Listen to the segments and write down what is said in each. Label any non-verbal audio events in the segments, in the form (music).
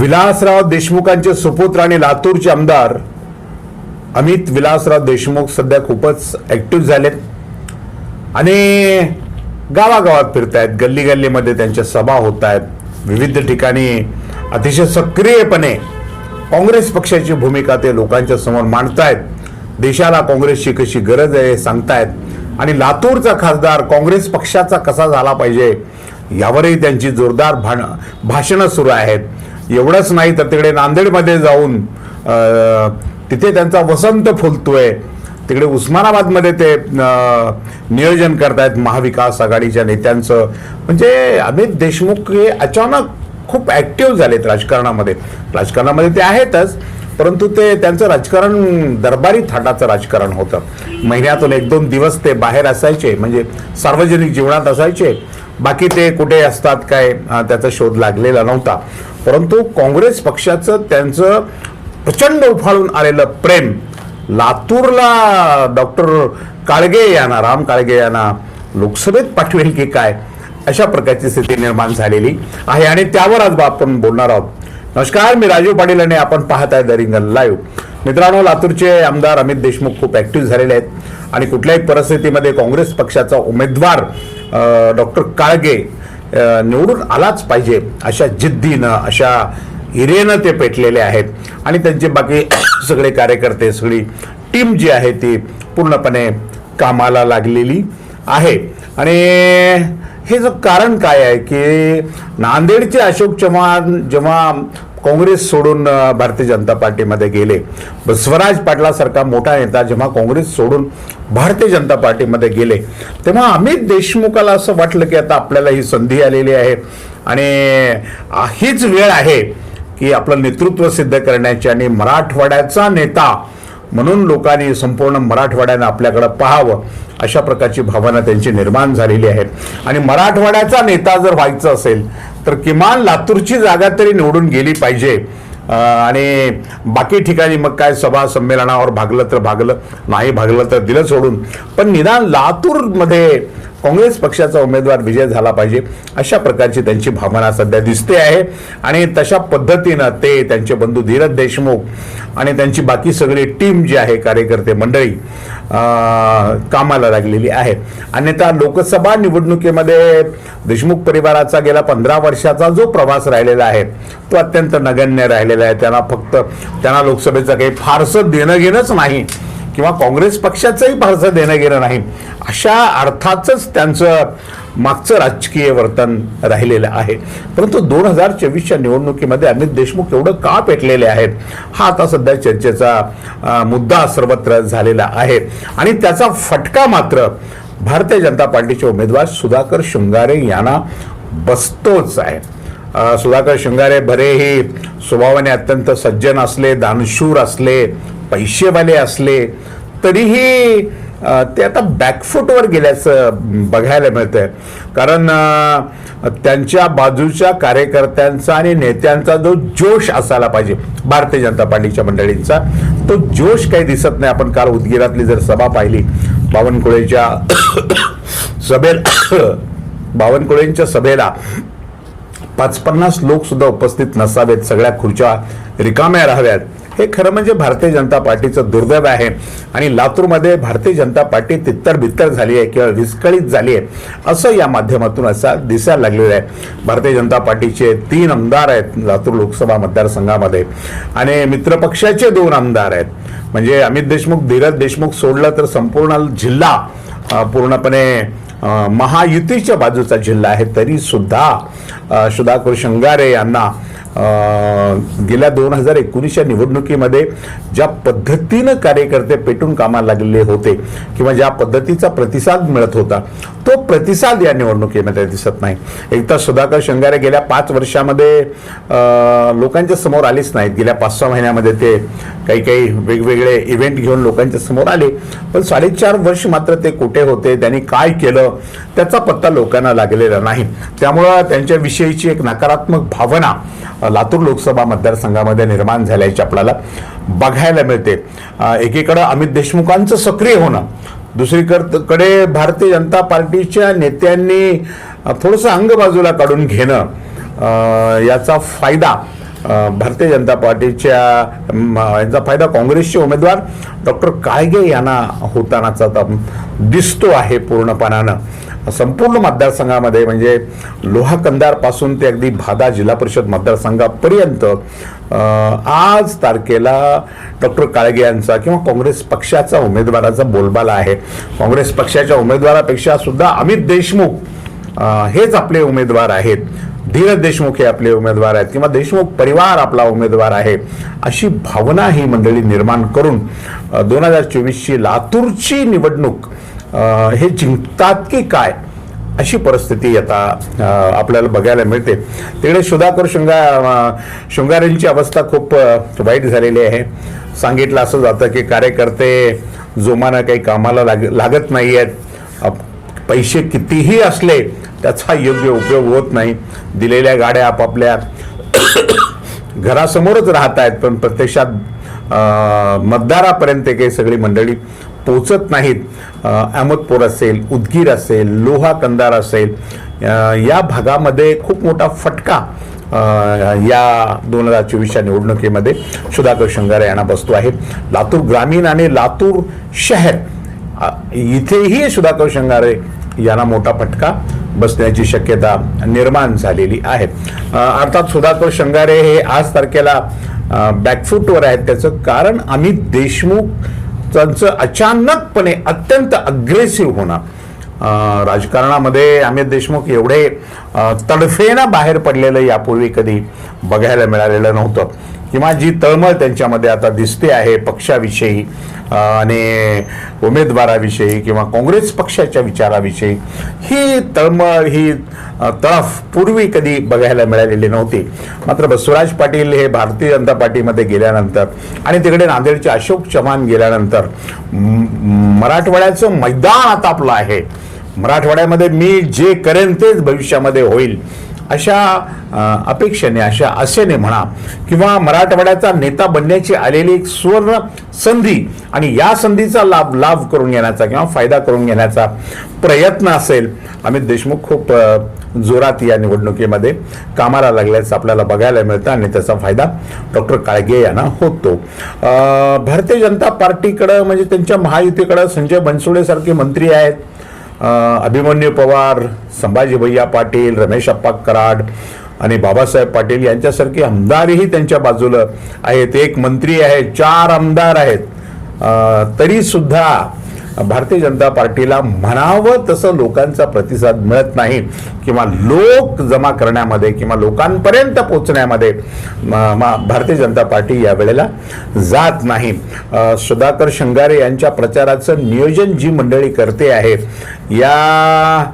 विलासराव देशमुखांचे सुपुत्र आणि लातूरचे आमदार अमित विलासराव देशमुख सध्या खूपच ॲक्टिव्ह झालेत. आणि गावागावात फिरतायत गल्ली गल्लीमध्ये त्यांच्या सभा होत आहेत विविध ठिकाणी अतिशय सक्रियपणे काँग्रेस पक्षाची भूमिका ते लोकांच्या समोर मांडतायत. देशाला काँग्रेसची कशी गरज आहे हे सांगतायत. आणि लातूरचा खासदार काँग्रेस पक्षाचा कसा झाला पाहिजे यावरही त्यांची जोरदार भाण भाषणं सुरू आहेत. एवढंच नाही तर तिकडे नांदेडमध्ये जाऊन तिथे त्यांचा वसंत फुलतोय. तिकडे उस्मानाबादमध्ये ते नियोजन करतायत महाविकास आघाडीच्या नेत्यांचं. म्हणजे अमित देशमुख हे अचानक खूप ॲक्टिव्ह झालेत राजकारणामध्ये. राजकारणामध्ये ते आहेतच परंतु ते त्यांचं राजकारण दरबारी थाटाचं राजकारण होतं. महिन्यातून एक दोन दिवस ते बाहेर असायचे म्हणजे सार्वजनिक जीवनात असायचे. बाकी ते कुठे असतात काय त्याचा शोध लागलेला नव्हता. परंतु काँग्रेस पक्षाचं त्यांचं प्रचंड उफाळून आलेलं प्रेम लातूरला डॉक्टर काळगे यांना राम काळगे यांना लोकसभेत पाठवेल की काय अशा प्रकारची स्थिती निर्माण झालेली आहे. आणि त्यावर आज आपण बोलणार आहोत. नमस्कार मी राजीव पाटील आणि आपण पाहत आहे दरिंगल लाईव्ह. मित्रांनो लातूरचे आमदार अमित देशमुख खूप ॲक्टिव्ह झालेले आहेत. आणि कुठल्याही परिस्थितीमध्ये काँग्रेस पक्षाचा उमेदवार डॉक्टर काळगे निवडून आलाच पाहिजे अशा जिद्दीनं अशा हिरेनं ते पेटलेले आहेत. आणि त्यांचे बाकी (coughs) सगळे कार्यकर्ते सगळी टीम जी आहे ती पूर्णपणे कामाला लागलेली आहे. आणि हे जो कारण काय आहे की नांदेडचे अशोक चव्हाण जेव्हा काँग्रेस सोडून भारतीय जनता पार्टीमध्ये गेले स्वराज पाटलासारखा मोठा नेता जेव्हा काँग्रेस सोडून भारतीय जनता पार्टीमध्ये गेले तेव्हा अमित देशमुखाला असं वाटलं की आता आपल्याला ही संधी आलेली आहे. आणि हीच वेळ आहे की आपलं नेतृत्व सिद्ध करण्याची आणि मराठवाड्याचा नेता म्हणून लोकांनी संपूर्ण मराठवाड्यानं आपल्याकडं पाहावं अशा प्रकारची भावना त्यांची निर्माण झालेली आहे. आणि मराठवाड्याचा नेता जर व्हायचं असेल तर किमान लातूरची जागा तरी निवडून गेली पाहिजे. आणि बाकी ठिकाणी मग काय सभा संमेलनावर भागलं तर भागलं नाही भागलं तर दिलं सोडून. पण निदान लातूरमध्ये काँग्रेस पक्षाचा उमेदवार विजय झाला पाहिजे अशा प्रकारची त्यांची भावना सध्या दिसते आहे. आणि तशा पद्धतीनं ते त्यांचे बंधू धीरज देशमुख आणि त्यांची बाकी सगळी टीम जी आहे कार्यकर्ते मंडळी कामाला लागलेली आहे. अन्यथा लोकसभा निवडणुकीमध्ये देशमुख परिवाराचा गेला पंधरा वर्षाचा जो प्रवास राहिलेला आहे तो अत्यंत नगण्य राहिलेला आहे. त्यांना फक्त त्यांना लोकसभेचं काही फारसं देणं घेणंच नाही किंवा काँग्रेस पक्षाचंही फारसं देणं घेणं नाही. अशा अर्थातच त्यांचं मागचं राजकीय वर्तन राहिलेलं आहे. परंतु दोन हजार चोवीसच्या निवडणुकीमध्ये अमित देशमुख एवढं का पेटलेले आहेत? हा आता सध्या चर्चेचा मुद्दा सर्वत्र झालेला आहे. आणि त्याचा फटका मात्र भारतीय जनता पार्टीचे उमेदवार सुधाकर शृंगारे यांना बसतोच आहे. सुधाकर शृंगारे भरेही स्वभावाने अत्यंत सज्जन असले दानशूर असले पैसेवाले असले तरीही ते आता बॅकफूटवर गेल्याचं बघायला मिळतंय. कारण त्यांच्या बाजूच्या कार्यकर्त्यांचा आणि नेत्यांचा जो जोश असायला पाहिजे भारतीय जनता पार्टीच्या मंडळींचा तो जोश काही दिसत नाही. आपण काल उदगीरातली जर सभा पाहिली बावनकुळेच्या सभेला बावनकुळेंच्या सभेला पाच पन्नास लोक सुद्धा उपस्थित नसावेत. सगळ्या खुर्च्या रिकाम्या राहाव्यात. हे खरं म्हणजे भारतीय जनता पार्टीचं दुर्दैव आहे. आणि लातूरमध्ये भारतीय जनता पार्टी तित्तर बित्तर झाली आहे किंवा विस्कळीत झाली आहे असं या माध्यमातून असा दिसायला लागलेलं आहे. भारतीय जनता पार्टीचे तीन आमदार आहेत लातूर लोकसभा मतदारसंघामध्ये. आणि मित्रपक्षाचे दोन आमदार आहेत. म्हणजे अमित देशमुख धीरज देशमुख सोडलं तर संपूर्ण जिल्हा पूर्णपणे महायुतीच्या बाजूचा जिल्हा आहे. तरी सुद्धा सुधाकर शृंगारे यांना गेल्या दोन हजार एकोणीसच्या निवडणुकीमध्ये ज्या पद्धतीनं कार्यकर्ते पेटून कामाला लागलेले होते किंवा ज्या पद्धतीचा प्रतिसाद मिळत होता तो प्रतिसाद या निवडणुकीमध्ये दिसत नाही. एकदा सुधाकर शृंगारे गेल्या पाच वर्षामध्ये लोकांच्या समोर आलेच नाहीत. गेल्या पाच सहा महिन्यामध्ये ते काही काही वेगवेगळे इव्हेंट घेऊन लोकांच्या समोर आले. पण साडेचार वर्ष मात्र ते कुठे होते त्यांनी काय केलं त्याचा पत्ता लोकांना लागलेला नाही. त्यामुळं त्यांच्याविषयीची एक नकारात्मक भावना लातूर लोकसभा मतदारसंघामध्ये निर्माण झाल्याची आपल्याला बघायला मिळते. एकीकडं अमित देशमुखांचं सक्रिय होणं दुसरीकडे भारतीय जनता पार्टीच्या नेत्यांनी थोडंसं अंग बाजूला काढून घेणं याचा फायदा भारतीय जनता पार्टीच्या यांचा फायदा काँग्रेसचे उमेदवार डॉक्टर काळगे यांना होतानाचा आता दिसतो आहे पूर्णपणानं. संपूर्ण मतदारसंघामध्ये म्हणजे लोहाकंदारपासून ते अगदी भादा जिल्हा परिषद मतदारसंघापर्यंत आज तारखेला डॉक्टर काळगे यांचा किंवा काँग्रेस पक्षाचा उमेदवाराचा बोलबाला आहे. काँग्रेस पक्षाच्या उमेदवारापेक्षा सुद्धा अमित देशमुख हेच आपले उमेदवार आहेत. धीरज देशमुख हे आपले उमेदवार आहेत किंवा देशमुख परिवार आपला उमेदवार आहे अशी भावना ही मंडळी निर्माण करून दोन हजार चोवीसची लातूरची निवडणूक हे जिंकतात की काय अशी परिस्थिती आता आपल्याला बघायला मिळते. तिकडे सुधाकर शृंगा शृंगारेंची अवस्था खूप वाईट झालेली आहे. सांगितलं असं जातं की कार्यकर्ते जोमानं काही कामाला लाग लागत नाही आहेत पैसे कितीही असले त्याचा योग्य उपयोग होत नाही. दिलेल्या गाड्या आपापल्या घरासमोरच राहत आहेत पण प्रत्यक्षात मतदारापर्यंत काही सगळी मंडळी पोचत नाहीत. अहमदपूर असेल उदगीर असेल लोहा कंदार असेल या भागामध्ये खूप मोठा फटका या दोन हजार चोवीसच्या निवडणुकीमध्ये सुधाकर शृंगारे यांना बसतो आहे. लातूर ग्रामीण आणि लातूर शहर इथेही सुधाकर शृंगारे यांना मोठा फटका बसण्याची शक्यता निर्माण झालेली आहे. अर्थात सुधाकर शृंगारे हे आज तारखेला बॅकफूटवर आहेत. त्याचं कारण अमित देशमुख त्यांचं अचानकपणे अत्यंत अग्रेसिव्ह होणं राजकारणामध्ये अमित देशमुख एवढे तडफेनं बाहेर पडलेलं यापूर्वी कधी बघायला मिळालेलं नव्हतं. किंवा जी तळमळ त्यांच्यामध्ये आता दिसते आहे पक्षाविषयी आणि उमेदवाराविषयी किंवा काँग्रेस पक्षाच्या विचाराविषयी ही तळमळ ही तळफ पूर्वी कधी बघायला मिळालेली नव्हती. मात्र बसवराज पाटील हे भारतीय जनता पार्टीमध्ये गेल्यानंतर आणि तिकडे नांदेडचे अशोक चव्हाण गेल्यानंतर मराठवाड्याचं मैदान आता आपलं आहे. मराठवाड्यामध्ये मी जे करेन तेच भविष्यामध्ये होईल. अशा अपेक्षेने अशा आशेने म्हणा किंवा मराठवाड्याचा नेता बनण्याची आलेली एक सुवर्ण संधी आणि या संधीचा लाभ लाभ करून घेण्याचा किंवा फायदा करून घेण्याचा प्रयत्न असेल अमित देशमुख खूप जोरात या निवडणुकीमध्ये कामाला लागल्याचं आपल्याला बघायला मिळतं आणि त्याचा फायदा डॉक्टर काळगे यांना होतो. भारतीय जनता पार्टीकडं म्हणजे त्यांच्या महायुतीकडं संजय बनसोडेसारखे मंत्री आहेत अभिमन्यू पवार संभाजी भैया पाटील रमेश अप्पा कराड आणि बाबासाहेब पाटील यांच्यासारखे आमदारही त्यांच्या बाजूला आहेत. एक मंत्री आहे चार आमदार आहेत. तरीसुद्धा भारतीय जनता पार्टीला म्हणावं तसं लोकांचा प्रतिसाद मिळत नाही किंवा लोक जमा करण्यामध्ये किंवा लोकांपर्यंत पोचण्यामध्ये भारतीय जनता पार्टी यावेळेला जात नाही. सुधाकर शृंगारे यांच्या प्रचाराचं नियोजन जी मंडळी करते आहे या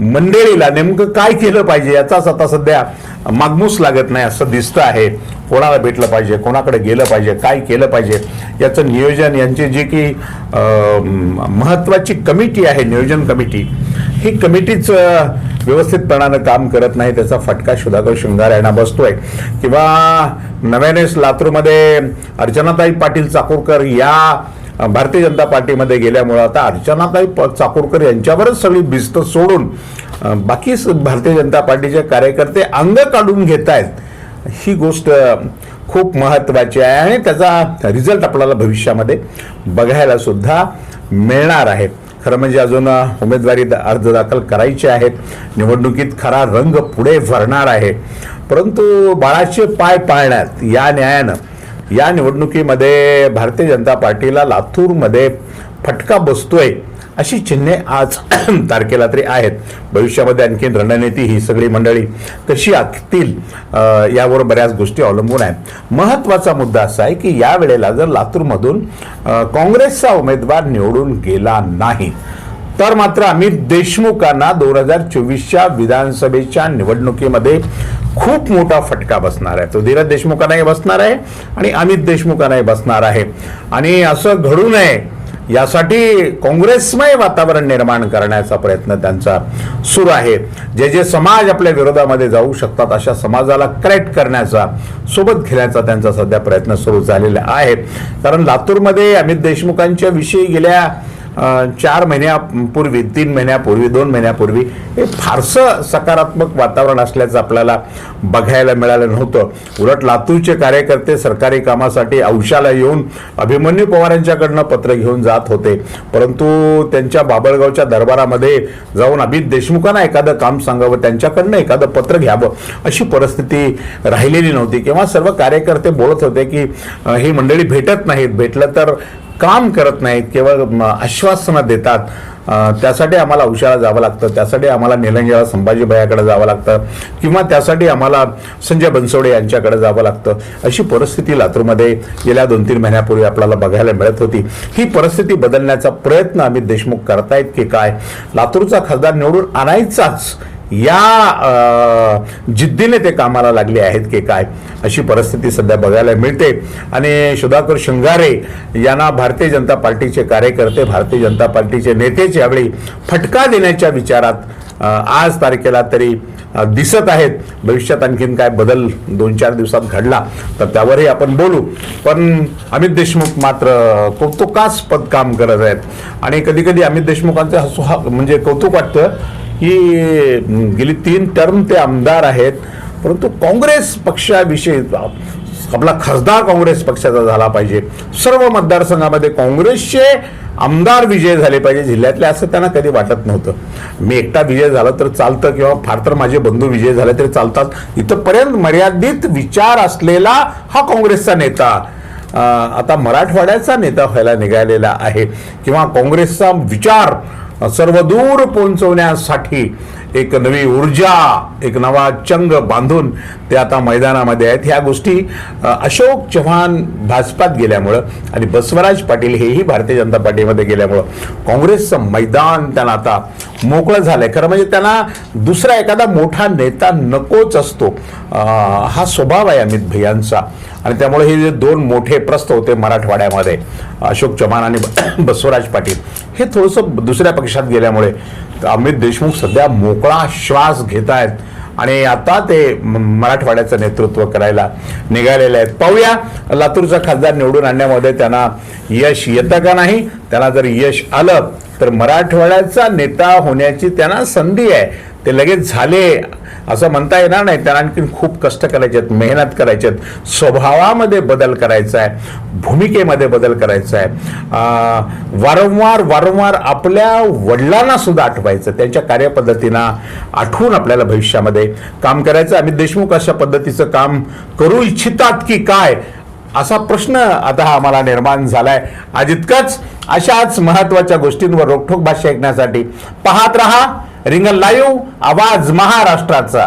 मंडळीला नेमकं काय केलं पाहिजे याचाच आता सध्या मागमूस लागत नाही असं दिसतं आहे. कोणाला भेटलं पाहिजे कोणाकडे गेलं पाहिजे काय केलं पाहिजे याचं नियोजन यांची जी की महत्त्वाची महत्वाची कमिटी आहे नियोजन कमिटी ही कमिटीच व्यवस्थितपणानं काम करत नाही त्याचा फटका सुधाकर शृंगार यांना बसतोय. किंवा नव्यानेच लातूरमध्ये अर्चनाताई पाटील चाकूरकर या भारतीय जनता पार्टीमध्ये गेल्यामुळं आता अर्चनाताई प- चाकूरकर यांच्यावरच सगळी भिस्त सोडून बाकी भारतीय जनता पार्टीचे कार्यकर्ते अंग काढून घेत आहेत ही गोष्ट खूप महत्त्वाची आहे आणि त्याचा रिझल्ट आपल्याला भविष्यामध्ये बघायला सुद्धा मिळणार आहे. खरं म्हणजे अजून उमेदवारी द- अर्ज दाखल करायचे आहेत. निवडणुकीत खरा रंग पुढे भरणार आहे. परंतु बाळाचे पाय पाळण्यात या न्यायानं या निवडणुकीमध्ये भारतीय जनता पार्टीला लातूरमध्ये फटका बसतोय. अशी चिन्हे आज (clears throat) तारखेला तरी आहेत. भविष्यामध्ये आणखीन रणनीती ही सगळी मंडळी कशी आखतील यावर बऱ्याच गोष्टी अवलंबून आहेत. महत्त्वाचा मुद्दा असा आहे की या वेळेला जर लातूरमधून काँग्रेसचा उमेदवार निवडून गेला नाही तर मात्र अमित देशमुखांना दोन हजार चोवीसच्या विधानसभेच्या निवडणुकीमध्ये खूप मोठा फटका बसणार आहे. तो धीरज देशमुखांनाही बसणार आहे आणि अमित देशमुखांनाही बसणार आहे. आणि असं घडू नये यासाठी काँग्रेसमय वातावरण निर्माण करण्याचा प्रयत्न त्यांचा सुरू आहे. जे जे समाज आपल्या विरोधामध्ये जाऊ शकतात अशा समाजाला करेक्ट करण्याचा सोबत घेण्याचा त्यांचा सध्या प्रयत्न सुरू झालेला आहे कारण लातूरमध्ये अमित देशमुखांच्या विषयी गेल्या चार महिन्यापूर्वी तीन महिन्यापूर्वी दोन महिन्यापूर्वी हे फारसं सकारात्मक वातावरण असल्याचं आपल्याला बघायला मिळालं नव्हतं. उलट लातूरचे कार्यकर्ते सरकारी कामासाठी औशाला येऊन अभिमन्यू पवार यांच्याकडनं पत्र घेऊन जात होते. परंतु त्यांच्या बाबळगावच्या दरबारामध्ये जाऊन अमित देशमुखांना एखादं काम सांगावं त्यांच्याकडनं एखादं पत्र घ्यावं अशी परिस्थिती राहिलेली नव्हती. किंवा सर्व कार्यकर्ते बोलत होते की ही मंडळी भेटत नाहीत भेटलं तर काम करत नाहीत केवळ म, आश्वासनं देतात. त्यासाठी आम्हाला औषधाला जावं लागतं. त्यासाठी आम्हाला निलंगेला संभाजी भयाकडे जावं लागतं. किंवा त्यासाठी आम्हाला संजय बनसोडे यांच्याकडे जावं लागतं. अशी परिस्थिती लातूरमध्ये गेल्या दोन तीन महिन्यापूर्वी आपल्याला बघायला मिळत होती. ही परिस्थिती बदलण्याचा प्रयत्न अमित देशमुख करतायत की काय? लातूरचा खासदार निवडून आणायचाच या जिद्दीने ते कामाला लागले आहेत की काय? अशी परिस्थिती सध्या बघायला मिळते. आणि सुधाकर शृंगारे यांना भारतीय जनता पार्टीचे कार्यकर्ते भारतीय जनता पार्टीचे नेतेच यावेळी फटका देण्याच्या विचारात आज तारखेला तरी दिसत आहेत. भविष्यात आणखीन काय बदल दोन चार दिवसात घडला तर त्यावरही आपण बोलू. पण अमित देशमुख मात्र कौतुकास्पद काम करत आहेत. आणि कधी कधी अमित देशमुखांचे हसू हा म्हणजे कौतुक वाटतं ही गेली तीन टर्म ते आमदार आहेत. परंतु काँग्रेस पक्षाविषयी आपला खासदार काँग्रेस पक्षाचा झाला पाहिजे. सर्व मतदारसंघामध्ये काँग्रेसचे आमदार विजय झाले पाहिजे. जिल्ह्यातले असं त्यांना कधी वाटत नव्हतं. मी एकटा विजय झाला तर चालतं किंवा फार तर माझे बंधू विजय झाले तरी चालतात. इथंपर्यंत मर्यादित विचार असलेला हा काँग्रेसचा नेता आता मराठवाड्याचा नेता व्हायला निघालेला आहे. किंवा काँग्रेसचा विचार सर्वदूर पोहोचवण्यासाठी एक नवी ऊर्जा एक नवा चंग बांधून ते आता मैदानामध्ये आहेत. ह्या गोष्टी अशोक चव्हाण भाजपात गेल्यामुळं आणि बसवराज पाटील हेही भारतीय जनता पार्टीमध्ये गेल्यामुळं काँग्रेसचं मैदान त्यांना आता मोकळं झालंय. खरं म्हणजे त्यांना दुसरा एखादा मोठा नेता नकोच असतो. हा स्वभाव आहे अमित भैयांचा. आणि त्यामुळे हे जे दोन मोठे प्रस्त होते मराठवाड्यामध्ये अशोक चव्हाण आणि बसवराज पाटील हे थोडंसं दुसऱ्या पक्षात गेल्यामुळे अमित देशमुख सध्या मोकळा श्वास घेत आहेत आणि आता ते मराठवाड्याचं नेतृत्व करायला निघालेले आहेत. पाहूया लातूरचा खासदार निवडून आणण्यामध्ये त्यांना यश येतं का नाही? त्यांना जर यश आलं तर मराठवाड्याचा नेता होण्याची त्यांना संधी आहे. ते लगेच झाले असं म्हणता येणार नाही. त्यांना आणखीन खूप कष्ट करायचे आहेत मेहनत करायचे आहेत. स्वभावामध्ये बदल करायचा आहे. भूमिकेमध्ये बदल करायचा आहे. वारंवार वारंवार आपल्या वडिलांना सुद्धा आठवायचं. त्यांच्या कार्यपद्धतींना आठवून आपल्याला भविष्यामध्ये काम करायचं. अमित देशमुख अशा पद्धतीचं काम करू इच्छितात की काय? असा प्रश्न आता हा आम्हाला निर्माण झालाय. आज इतकंच. अशाच महत्त्वाच्या गोष्टींवर रोखोक भाष्य ऐकण्यासाठी पाहत रहा. रिंगल लाईव्ह आवाज महाराष्ट्राचा.